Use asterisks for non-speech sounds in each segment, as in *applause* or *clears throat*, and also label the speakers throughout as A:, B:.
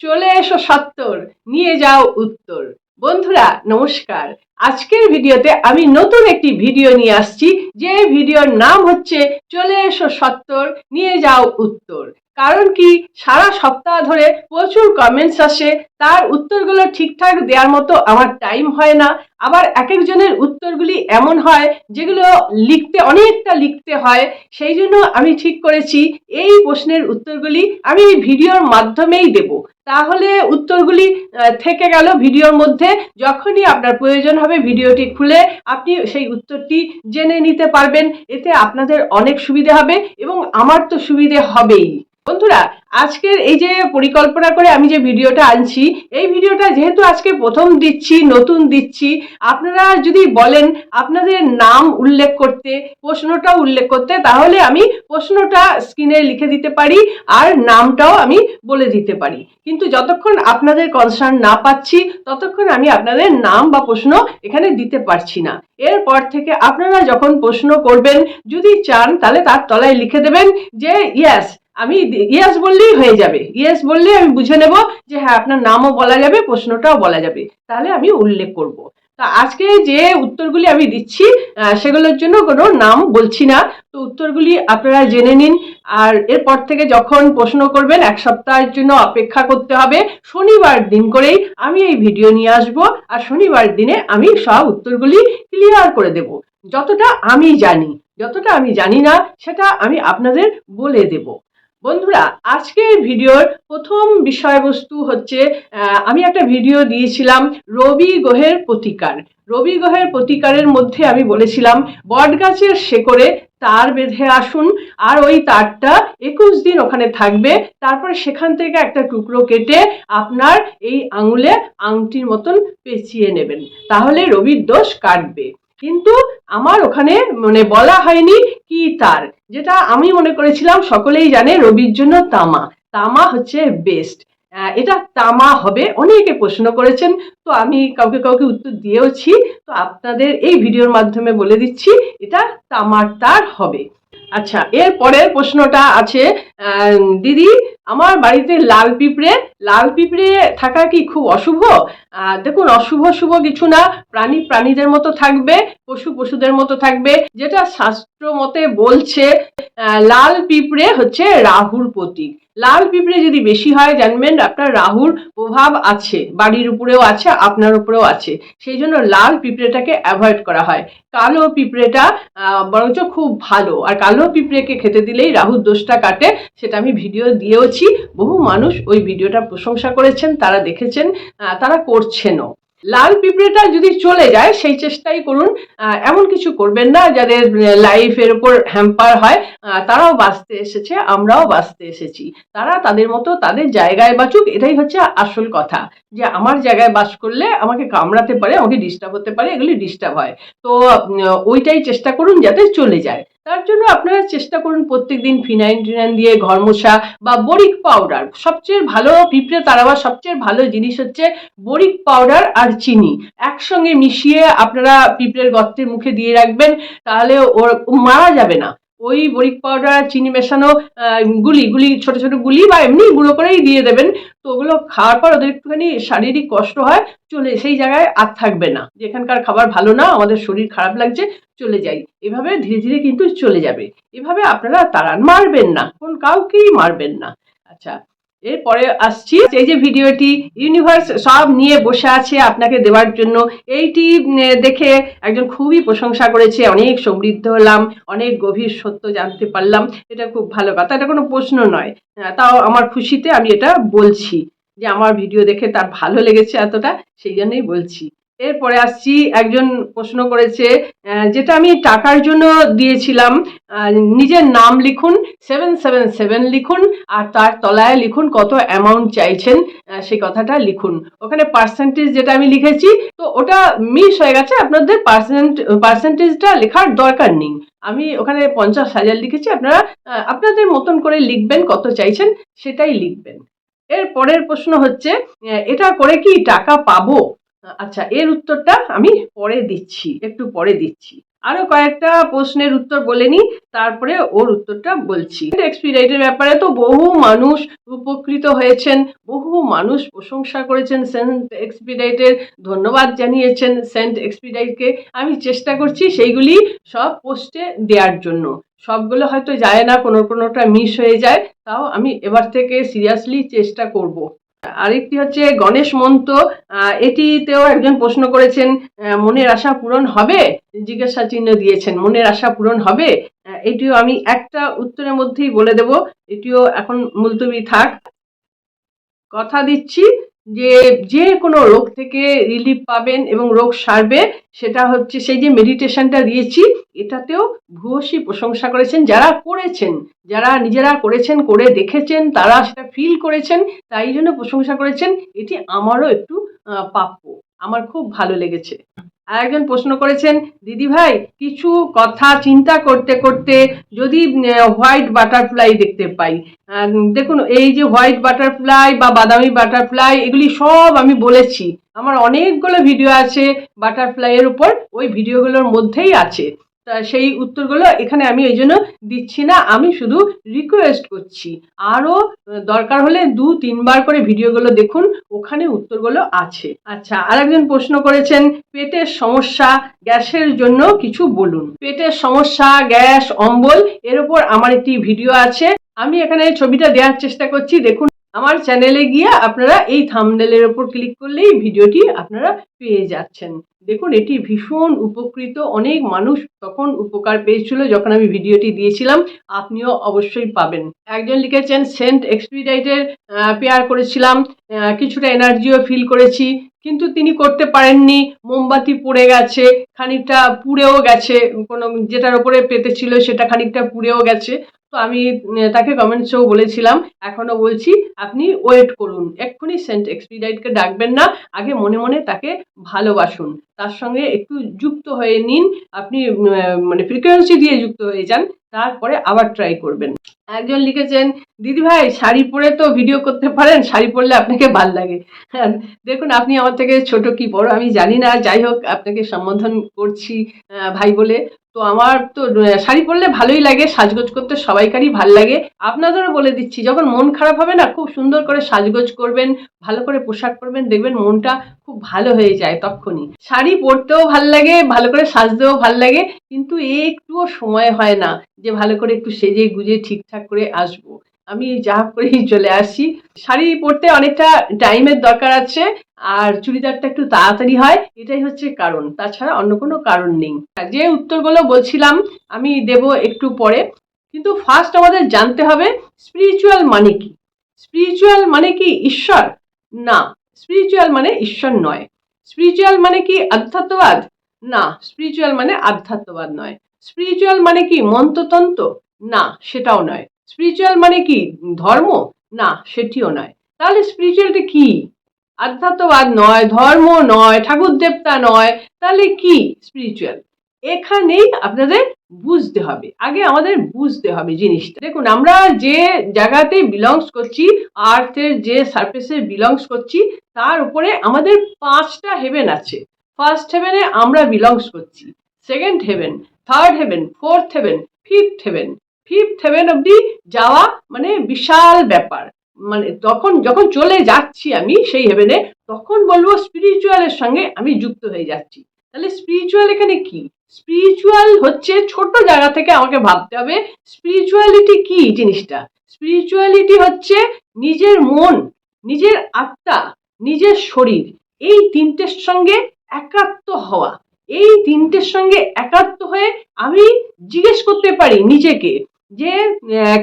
A: চলে এসো সত্তর, নিয়ে যাও উত্তর। বন্ধুরা, নমস্কার। আজকের ভিডিওতে আমি নতুন একটি ভিডিও নিয়ে আসছি, যে ভিডিওর নাম হচ্ছে চলে এসো সত্তর, নিয়ে যাও উত্তর। কারণ কি? সারা সপ্তাহ ধরে প্রচুর কমেন্টস আসে। তার উত্তরগুলো ঠিকঠাক দেওয়ার মতো আমার টাইম হয় না। আবার এক একজনের উত্তরগুলি এমন হয়, যেগুলো লিখতে অনেকটা লিখতে হয়। সেই জন্য আমি ঠিক করেছি, এই প্রশ্নের উত্তরগুলি আমি ভিডিওর মাধ্যমেই দেব। তাহলে উত্তরগুলি থেকে গেল ভিডিওর মধ্যে। যখনই আপনার প্রয়োজন হবে ভিডিওটি খুলে আপনি সেই উত্তরটি জেনে নিতে পারবেন। এতে আপনাদের অনেক সুবিধে হবে এবং আমার তো সুবিধে হবেই। বন্ধুরা, আজকের এই যে পরিকল্পনা করে আমি যে ভিডিওটা আনছি, এই ভিডিওটা যেহেতু আজকে প্রথম দিচ্ছি, নতুন দিচ্ছি, আপনারা যদি বলেন আপনাদের নাম উল্লেখ করতে প্রশ্নটাও উল্লেখ করতে, তাহলে আমি প্রশ্নটা স্ক্রিনে লিখে দিতে পারি আর নামটাও আমি বলে দিতে পারি। কিন্তু যতক্ষণ আপনাদের কনসার্ন না পাচ্ছি, ততক্ষণ আমি আপনাদের নাম বা প্রশ্ন এখানে দিতে পারছি না। এরপর থেকে আপনারা যখন প্রশ্ন করবেন, যদি চান, তাহলে তার তলায় লিখে দেবেন যে ইয়াস আমি ইয়েস বললেই হয়ে যাবে। ইয়েস বললেই আমি বুঝে নেব যে হ্যাঁ আপনার নামও বলা যাবে, প্রশ্নটাও বলা যাবে। তাহলে আমি উল্লেখ করব। তা আজকে যে উত্তরগুলি আমি দিচ্ছি সেগুলোর জন্য কোনো নাম বলছি না। তো উত্তরগুলি আপনারা জেনে নিন। আর এরপর থেকে যখন প্রশ্ন করবেন, এক সপ্তাহের জন্য অপেক্ষা করতে হবে। শনিবার দিন করেই আমি এই ভিডিও নিয়ে আসব। আর শনিবার দিনে আমি সব উত্তরগুলি ক্লিয়ার করে দেব। যতটা আমি জানি, যতটা আমি জানি না, সেটা আমি আপনাদের বলে দেব। বন্ধুরা আজকের ভিডিওর প্রথম বিষয়বস্তু হচ্ছে আমি একটা ভিডিও দিয়েছিলাম রবি গ্রহের প্রতিকার। রবি গ্রহের প্রতিকারের মধ্যে আমি বলেছিলাম বটগাছের শেকড়ে তার বেঁধে আসুন, আর ওই তারটা একুশ দিন ওখানে থাকবে, তারপরে সেখান থেকে একটা টুকরো কেটে আপনার এই আঙুলে আংটির মতন পেঁচিয়ে নেবেন। তাহলে রবির দোষ কাটবে। কিন্তু আমার ওখানে মানে বলা হয়নি কি তার। যেটা আমি মনে করেছিলাম সকলেই জানে রবির জন্য তামা। তামা হচ্ছে বেস্ট এটা তামা হবে। অনেকে প্রশ্ন করেছেন, তো আমি কাউকে কাউকে উত্তর দিয়েওছি। তো আপনাদের এই ভিডিওর মাধ্যমে বলে দিচ্ছি, এটা তামার তার হবে। আচ্ছা এর পরের প্রশ্নটা আছে দিদি, আমার বাড়িতে লাল পিঁপড়ে লাল পিঁপড়ে থাকা কি খুব অশুভ? দেখুন, অশুভ, শুভ কিছু না, প্রাণী প্রাণীদের মতো থাকবে, পশু পশুদের মতো থাকবে, যেটা শাস্ত্র মতে বলছে লাল পিঁপড়ে হচ্ছে রাহুর প্রতীক। লাল পিঁপড়ে যদি বেশি হয়, জানবেন আপনার রাহুর প্রভাব আছে, বাড়ির উপরেও আছে, আপনার উপরেও আছে। সেই জন্য লাল পিঁপড়েটাকে অ্যাভয়েড করা হয়। কালো পিঁপড়েটা বরঞ্চ খুব ভালো। আর কালো পিঁপড়েকে খেতে দিলেই রাহুর দোষটা কাটে, সেটা আমি ভিডিও দিয়েওছি। বহু মানুষ ওই ভিডিওটা প্রশংসা করেছেন, তারা দেখেছেন তারা করছেনও। লাল পিঁপড়েটা যদি চলে যায়, সেই চেষ্টাই করুন। এমন কিছু করবেন না, যাদের লাইফের উপর হ্যাম্পার হয় তারাও বাঁচতে এসেছে, আমরাও বাঁচতে এসেছি। তারা তাদের মতো, তাদের জায়গায় বাঁচুক, এটাই হচ্ছে আসল কথা। যে আমার জায়গায় বাস করলে আমাকে কামড়াতে পারে, আমাকে ডিস্টার্ব হতে পারে, এগুলি ডিস্টার্ব হয়। তো ওইটাই চেষ্টা করুন যাতে চলে যায়। তার জন্য আপনারা চেষ্টা করুন প্রত্যেকদিন ফিনাইন টিনাইন দিয়ে ঘরমশা বা বরিক পাউডার। সবচেয়ে ভালো পিঁপড়ে তারাবার সবচেয়ে ভালো জিনিস হচ্ছে বরিক পাউডার আর চিনি। একসঙ্গে মিশিয়ে আপনারা পিঁপড়ের গর্তের মুখে দিয়ে রাখবেন, তাহলে ওর, মারা যাবে না। ওই বরিক পাউডার, চিনি মেশানো গুলি গুলি, ছোট ছোট গুলি বা এমনি গুঁড়ো করেই দিয়ে দেবেন। তো ওগুলো খাওয়ার পর ওদের একটুখানি শারীরিক কষ্ট হয়, চলে, সেই জায়গায় আর থাকবে না। যেখানকার খাবার ভালো না, আমাদের শরীর খারাপ লাগছে, চলে যাই। এভাবে ধীরে ধীরে কিন্তু চলে যাবে। এভাবে আপনারা তাড়ান মারবেন না কোন কাউকেই মারবেন না। আচ্ছা এরপরে আসছি। এই যে ভিডিওটি ইউনিভার্স সব নিয়ে বসে আছে আপনাকে দেওয়ার জন্য। এইটি দেখে একজন খুবই প্রশংসা করেছে। অনেক সমৃদ্ধ হলাম অনেক গভীর সত্য জানতে পারলাম। এটা খুব ভালো কথা। এটা কোনো প্রশ্ন নয়। আহ, তাও আমার খুশিতে আমি এটা বলছি যে আমার ভিডিও দেখে তার ভালো লেগেছে এতটা সেই জন্যই বলছি। এরপরে আসছি, একজন প্রশ্ন করেছে যেটা আমি টাকার জন্য দিয়েছিলাম নিজের নাম লিখুন সেভেন সেভেন সেভেন লিখুন, আর তার তলায় লিখুন কত অ্যামাউন্ট চাইছেন সেই কথাটা লিখুন। ওখানে পার্সেন্টেজ যেটা আমি লিখেছি, তো ওটা মিস হয়ে গেছে, আপনাদের পার্সেন্ট পার্সেন্টেজটা লেখার দরকার নেই। আমি ওখানে পঞ্চাশ হাজার লিখেছি, আপনারা আপনাদের মতন করে লিখবেন কত চাইছেন, সেটাই লিখবেন। এর পরের প্রশ্ন হচ্ছে এটা করে কি টাকা পাবো? আচ্ছা এর উত্তরটা আমি পরে দিচ্ছি, একটু পরে দিচ্ছি। আরও কয়েকটা প্রশ্নের উত্তর বলে নি তারপরে ওর উত্তরটা বলছি। এক্সপিরাইটের ব্যাপারে তো বহু মানুষ উপকৃত হয়েছেন, বহু মানুষ প্রশংসা করেছেন সেন্ট এক্সপিরাইটের ধন্যবাদ জানিয়েছেন সেন্ট এক্সপিরাইটকে আমি চেষ্টা করছি সেইগুলি সব পোস্টে দেওয়ার জন্য। সবগুলো হয়তো যায় না, কোনো কোনোটা মিস হয়ে যায়, তাও আমি এবার থেকে সিরিয়াসলি চেষ্টা করব। আরেকটি হচ্ছে গণেশ মন্ত এটিতেও একজন প্রশ্ন করেছেন মনের আশা পূরণ হবে? জিজ্ঞাসা চিহ্ন দিয়েছেন, মনের আশা পূরণ হবে? এটিও আমি একটা উত্তরের মধ্যেই বলে দেব, এটিও এখন মুলতবি থাক। কথা দিচ্ছি যে যে কোনো রোগ থেকে রিলিফ পাবেন এবং রোগ সারবে, সেটা হচ্ছে সেই যে মেডিটেশনটা দিয়েছি, এটাতেও ভূয়সী প্রশংসা করেছেন। যারা করেছেন, যারা নিজেরা করেছেন, করে দেখেছেন, তারা সেটা ফিল করেছেন, তাই জন্য প্রশংসা করেছেন, এটি আমারও একটু প্রাপ্য আমার খুব ভালো লেগেছে। আর একজন প্রশ্ন করেছেন, দিদি ভাই, কিছু কথা চিন্তা করতে করতে যদি হোয়াইট বাটারফ্লাই দেখতে পাই দেখুন, এই যে হোয়াইট বাটারফ্লাই বা বাদামি বাটারফ্লাই এগুলি সব আমি বলেছি। আমার অনেকগুলো ভিডিও আছে বাটারফ্লাইয়ের উপর, ওই ভিডিওগুলোর মধ্যেই আছে। তা সেই উত্তরগুলো এখানে আমি এই জন্য দিচ্ছি না, আমি শুধু রিকোয়েস্ট করছি। আরও দরকার হলে দু, তিনবার করে ভিডিওগুলো দেখুন, ওখানে উত্তরগুলো আছে। আচ্ছা আরেকজন প্রশ্ন করেছেন, পেটের সমস্যা গ্যাসের জন্য কিছু বলুন। পেটের সমস্যা, গ্যাস, অম্বল, এর উপর আমার একটি ভিডিও আছে। আমি এখানে ছবিটা দেওয়ার চেষ্টা করছি, দেখুন আমার চ্যানেলে গিয়ে আপনারা এই থামনেলের ওপর ক্লিক করলেই ভিডিওটি আপনারা পেয়ে যাচ্ছেন। দেখুন, এটি ভীষণ উপকৃত। অনেক মানুষ তখন উপকার পেয়েছিল যখন আমি ভিডিওটি দিয়েছিলাম। আপনিও অবশ্যই পাবেন। একজন লিখেছেন, সেন্ট এক্সপিডাইটের পেয়ার করেছিলাম। কিছুটা এনার্জিও ফিল করেছি। কিন্তু তিনি করতে পারেননি। মোমবাতি পড়ে গেছে, খানিকটা পুড়েও গেছে, কোনো যেটার ওপরে পেতে ছিল সেটা খানিকটা পুড়েও গেছে। তো আমি তাকে কমেন্টসেও বলেছিলাম। এখনও বলছি, আপনি ওয়েট করুন। এক্ষুনি সেন্ট এক্সপিডাইটকে ডাকবেন না, আগে মনে মনে তাকে ভালোবাসুন। তার সঙ্গে একটু যুক্ত হয়ে নিন। আপনি মানে ফ্রিকোয়েন্সি দিয়ে যুক্ত হয়ে যান, তারপরে আবার ট্রাই করবেন। একজন লিখেছেন দিদি ভাই শাড়ি পরে তো ভিডিও করতে পারেন শাড়ি পরলে আপনাকে ভালো লাগে। হ্যাঁ, দেখুন আপনি আমার থেকে ছোট কি বড় আমি জানি না। যাই হোক আপনাকে সম্বোধন করছি ভাই বলে। তো আমার তো শাড়ি পরলে ভালোই লাগে সাজগোজ করতে সবাইকারই ভালো লাগে। আপনাদেরও বলে দিচ্ছি যখন মন খারাপ হবে না খুব সুন্দর করে সাজগোজ করবেন ভালো করে পোশাক পরবেন দেখবেন মনটা খুব ভালো হয়ে যায় তখনই। শাড়ি পরতেও ভালো লাগে ভালো করে সাজতেও ভালো লাগে কিন্তু একটুও সময় হয় না যে ভালো করে একটু সেজে গুজে ঠিকঠাক করে আসব। আমি যা করেই চলে আসি। শাড়ি পরতে অনেকটা টাইমের দরকার আছে, আর চুড়িদারটা একটু তাড়াতাড়ি হয়, এটাই হচ্ছে কারণ। তাছাড়া অন্য কোনো কারণ নেই। যে উত্তরগুলো বলছিলাম, আমি দেব একটু পরে। কিন্তু ফার্স্ট আমাদের জানতে হবে স্পিরিচুয়াল মানে কি? স্পিরিচুয়াল মানে কি ঈশ্বর? না স্পিরিচুয়াল মানে ঈশ্বর নয়। স্পিরিচুয়াল মানে কি আধ্যাত্মবাদ? না স্পিরিচুয়াল মানে আধ্যাত্মবাদ নয়। স্পিরিচুয়াল মানে কি মন্ত্রতন্ত্র? না, সেটাও নয়। স্পিরিচুয়াল মানে কি? ধর্ম? না, সেটিও নয়। তাহলে স্পিরিচুয়ালটা কি? আধ্যাত্মবাদ নয়, ধর্ম নয় ঠাকুর দেবতা নয়, তাহলে কি স্পিরিচুয়াল এখানেই আপনাদের বুঝতে হবে। আগে আমাদের বুঝতে হবে জিনিসটা। দেখুন, আমরা যে জায়গাতে বিলংস করছি আর্থের যে সারফেসে বিলংস করছি, তার উপরে আমাদের পাঁচটা হেভেন আছে। ফার্স্ট হেভেনে আমরা বিলংস করছি। Second heaven third heaven fourth heaven fifth heaven fifth heaven অবধি যাওয়া মানে বিশাল ব্যাপার। মানে তখন যখন চলে যাচ্ছি আমি সেই হেভেনে তখন বলব স্পিরিচুয়ালের সঙ্গে আমি যুক্ত হয়ে যাচ্ছি। তাহলে স্পিরিচুয়াল এখানে কি? স্পিরিচুয়াল হচ্ছে ছোট জায়গা থেকে আমাকে ভাবতে হবে স্পিরিচুয়ালিটি কি জিনিসটা? স্পিরিচুয়ালিটি হচ্ছে নিজের মন, নিজের আত্মা, নিজের শরীর, এই তিনটের সঙ্গে একাত্ম হওয়া। এই তিনটের সঙ্গে একাত্ম হয়ে আমি জিজ্ঞেস করতে পারি নিজেকে যে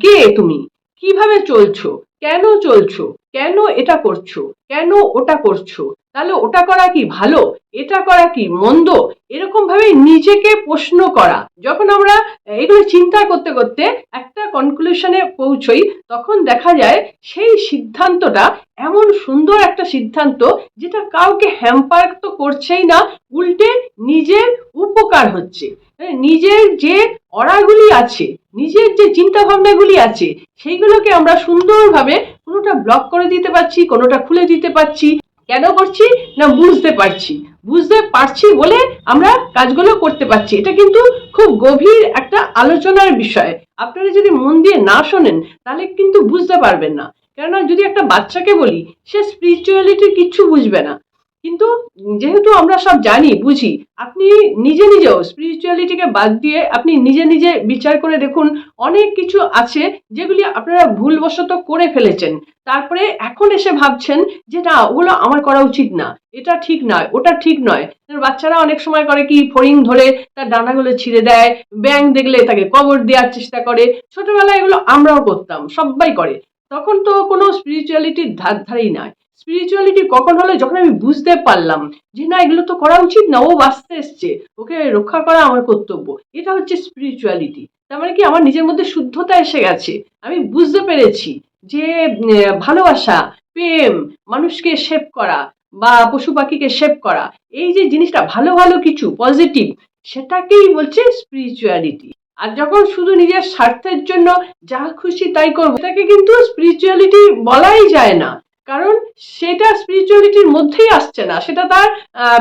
A: কে তুমি? কীভাবে চলছো? কেন চলছো? কেন এটা করছ? কেন ওটা করছ? তাহলে ওটা করা কি ভালো? এটা করা কি মন্দ? এরকম ভাবে নিজেকে প্রশ্ন করা। যখন আমরা, এগুলো চিন্তা করতে করতে একটা কনক্লুশনে পৌঁছই, তখন দেখা যায় সেই সিদ্ধান্তটা এমন সুন্দর একটা সিদ্ধান্ত যেটা কাউকে হ্যাম্পার তো করছেই না, উল্টে নিজের উপকার হচ্ছে। মানে নিজের যে অড়াগুলি আছে, নিজের যে চিন্তা ভাবনাগুলি আছে, সেইগুলোকে আমরা সুন্দরভাবে কোনোটা ব্লক করে দিতে পারছি, কোনোটা খুলে দিতে পারছি। কেন করছি না বুঝতে পারছি? বুঝতে পারছি বলে আমরা কাজগুলো করতে পারছি। এটা কিন্তু খুব গভীর একটা আলোচনার বিষয়। আপনারা যদি মন দিয়ে না শোনেন, তাহলে কিন্তু বুঝতে পারবেন না। কেননা যদি একটা বাচ্চাকে বলি, সে স্পিরিচুয়ালিটির কিচ্ছু বুঝবে না। কিন্তু যেহেতু আমরা সব জানি, বুঝি, আপনি নিজে নিজেও স্পিরিচুয়ালিটিকে বাদ দিয়ে আপনি নিজে নিজে বিচার করে দেখুন, অনেক কিছু আছে যেগুলি আপনারা ভুলবশত করে ফেলেছেন। তারপরে এখন এসে ভাবছেন যে, না, ওগুলো আমার করা উচিত না। এটা ঠিক নয়, ওটা ঠিক নয়। বাচ্চারা অনেক সময় করে কি, ফড়িং ধরে তার ডানাগুলো ছিঁড়ে দেয় ব্যাং দেখলে তাকে কবর দেওয়ার চেষ্টা করে। ছোটবেলায় এগুলো আমরাও করতাম, সবাই করে। তখন তো কোনো স্পিরিচুয়ালিটির ধার ধারেই নয় স্পিরিচুয়ালিটি কখন হলো যখন আমি বুঝতে পারলাম যে না, এগুলো তো করা উচিত না, ও বাঁচতে এসছে, ওকে রক্ষা করা আমার কর্তব্য। এটা হচ্ছে স্পিরিচুয়ালিটি তার মানে কি আমার নিজের মধ্যে শুদ্ধতা এসে গেছে। আমি বুঝতে পেরেছি যে ভালোবাসা, প্রেম, মানুষকে শেপ করা বা পশু পাখিকে শেপ করা, এই যে জিনিসটা ভালো ভালো কিছু পজিটিভ সেটাকেই বলছে স্পিরিচুয়ালিটি আর যখন শুধু নিজের স্বার্থের জন্য যা খুশি তাই করব, এটাকে কিন্তু স্পিরিচুয়ালিটি বলাই যায় না। কারণ সেটা স্পিরিচুয়ালিটির মধ্যেই আসছে না, সেটা তার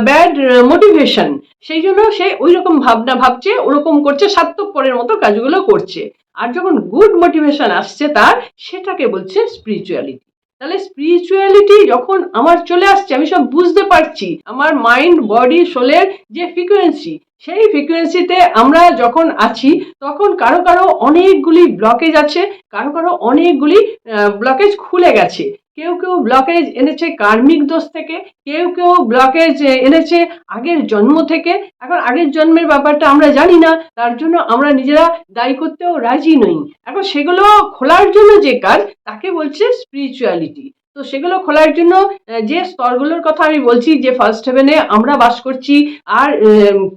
A: ব্যাড মোটিভেশন সেই জন্য সে ওই রকম ভাবনা ভাবছে, ওরকম করছে স্বার্থপরের মতো কাজগুলো করছে। আর যখন গুড মোটিভেশন আসছে তার, সেটাকে বলছে স্পিরিচুয়ালিটি তাহলে স্পিরিচুয়ালিটি যখন আমার চলে আসছে, আমি সব বুঝতে পারছি, আমার মাইন্ড বডি সোলের যে ফ্রিকোয়েন্সি সেই ফ্রিকোয়েন্সিতে আমরা যখন আছি, তখন কারও কারও অনেকগুলি ব্লকেজ আছে, কারও কারও অনেকগুলি ব্লকেজ খুলে গেছে। কেউ কেউ ব্লকেজ এনেছে কার্মিক দোষ থেকে, কেউ কেউ ব্লকেজ এনেছে আগের জন্ম থেকে। এখন আগের জন্মের ব্যাপারটা আমরা জানি না, তার জন্য আমরা নিজেরা দায়ী করতেও রাজি নই। এখন সেগুলো খোলার জন্য যে কাজ, তাকে বলছে স্পিরিচুয়ালিটি তো সেগুলো খোলার জন্য যে স্তরগুলোর কথা আমি বলছি, যে ফার্স্ট হেভেনে আমরা বাস করছি, আর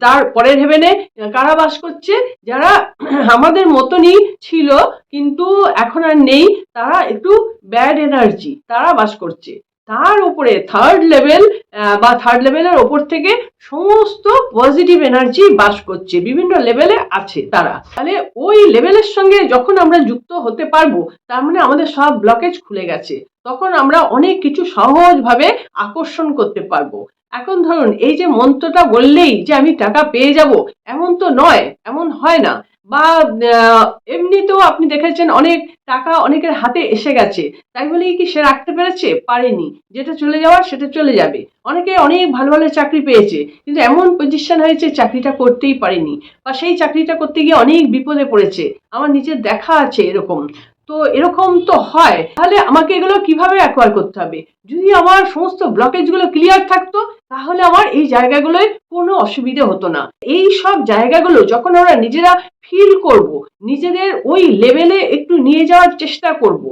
A: তার পরের হেভেনে কারা বাস করছে? যারা *clears throat* আমাদের মতনই ছিল, কিন্তু এখন আর নেই, তারা একটু ব্যাড এনার্জি তারা বাস করছে। তার উপরে থার্ড লেভেল বা থার্ড লেভেলের ওপর থেকে সমস্ত পজিটিভ এনার্জি বাস করছে, বিভিন্ন লেভেলে আছে তারা। তাহলে ওই লেভেলের সঙ্গে যখন আমরা যুক্ত হতে পারব, তার মানে আমাদের সব ব্লকেজ খুলে গেছে। তখন আমরা অনেক কিছু সহজভাবে আকর্ষণ করতে পারব। এখন ধরুন, এই যে মন্ত্রটা বললেই যে আমি টাকা পেয়ে যাব, এমন তো নয়, এমন হয় না। বা এমনিতেও আপনি দেখেছেন অনেক টাকা অনেকের হাতে এসে গেছে। তাই বলেই কি সে রাখতে পেরেছে? পারেনি। যেটা চলে যাওয়ার সেটা চলে যাবে। অনেকে অনেক ভালো ভালো চাকরি পেয়েছে, কিন্তু এমন পজিশন হয়েছে চাকরিটা করতেই পারেনি। বা সেই চাকরিটা করতে গিয়ে অনেক বিপদে পড়েছে। আমার নিজের দেখা আছে এরকম। তো এরকম তো হয়, তাহলে আমাকে এগুলো কীভাবে অ্যাকোয়ার করতে হবে? যদি আমার সমস্ত ব্লকেজগুলো ক্লিয়ার থাকতো, তাহলে আমার এই জায়গাগুলোয় কোনো অসুবিধে হতো না। এই সব জায়গাগুলো যখন আমরা নিজেরা ফিল করব, নিজেদের ওই লেভেলে একটু নিয়ে যাওয়ার চেষ্টা করব।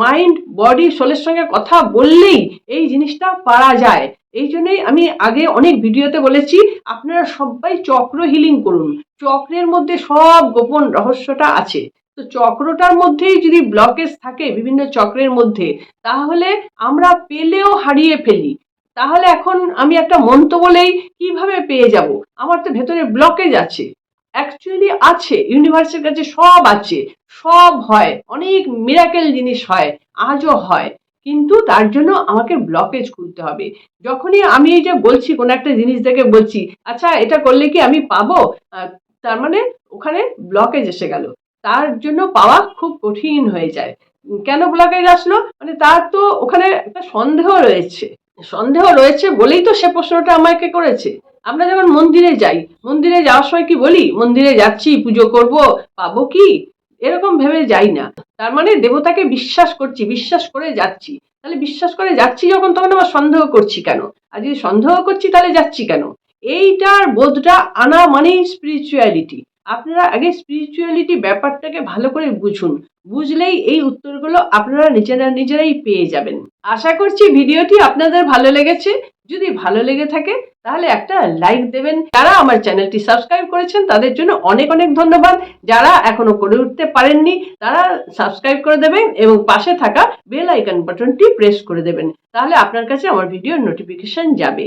A: মাইন্ড বডি সোলের সঙ্গে কথা বললেই এই জিনিসটা পারা যায়। এই জন্যই আমি আগে অনেক ভিডিওতে বলেছি, আপনারা সবাই চক্র হিলিং করুন। চক্রের মধ্যে সব গোপন রহস্যটা আছে। তো চক্রটার মধ্যেই যদি ব্লকেজ থাকে বিভিন্ন চক্রের মধ্যে, তাহলে আমরা পেলেও হারিয়ে ফেলি। তাহলে এখন আমি একটা মন্ত্র বলেই কীভাবে পেয়ে যাব? আমার তো ভেতরে ব্লকেজ আছে। অ্যাকচুয়ালি আছে ইউনিভার্সের কাছে সব আছে, সব হয়, অনেক মিরাকেল জিনিস হয়, আজও হয়। কিন্তু তার জন্য আমাকে ব্লকেজ খুলতে হবে। যখনই আমি এই যে বলছি, কোনো একটা জিনিস দেখে বলছি আচ্ছা এটা করলে কি আমি পাবো? তার মানে ওখানে ব্লকেজ এসে গেল। তার জন্য পাওয়া খুব কঠিন হয়ে যায়। কেন ব্লকেজ আসলো মানে তার তো ওখানে একটা সন্দেহ রয়েছে। সন্দেহ রয়েছে বলেই তো সে প্রশ্নটা আমাকে করেছে। আমরা যখন মন্দিরে যাই, মন্দিরে যাওয়ার সময় কি বলি? মন্দিরে যাচ্ছি, পুজো করব, পাবো কি? এরকম ভেবে যাই না। তার মানে দেবতাকে বিশ্বাস করছি, বিশ্বাস করে যাচ্ছি। তাহলে বিশ্বাস করে যাচ্ছি যখন, তখন আবার সন্দেহ করছি কেন? আর যদি সন্দেহ করছি, তাহলে যাচ্ছি কেন? এইটার বোধটা আনা মানেই স্পিরিচুয়ালিটি আপনারা আগে স্পিরিচুয়ালিটি ব্যাপারটাকে ভালো করে বুঝুন। বুঝলেই এই উত্তরগুলো আপনারা নিজেরা নিজেরাই পেয়ে যাবেন। আশা করছি ভিডিওটি আপনাদের ভালো লেগেছে। যদি ভালো লেগে থাকে, তাহলে একটা লাইক দেবেন। যারা আমার চ্যানেলটি সাবস্ক্রাইব করেছেন, তাদের জন্য অনেক অনেক ধন্যবাদ। যারা এখনও করে উঠতে পারেননি, তারা সাবস্ক্রাইব করে দেবেন এবং পাশে থাকা বেল আইকন বাটনটি প্রেস করে দেবেন। তাহলে আপনার কাছে আমার ভিডিওর নোটিফিকেশন যাবে।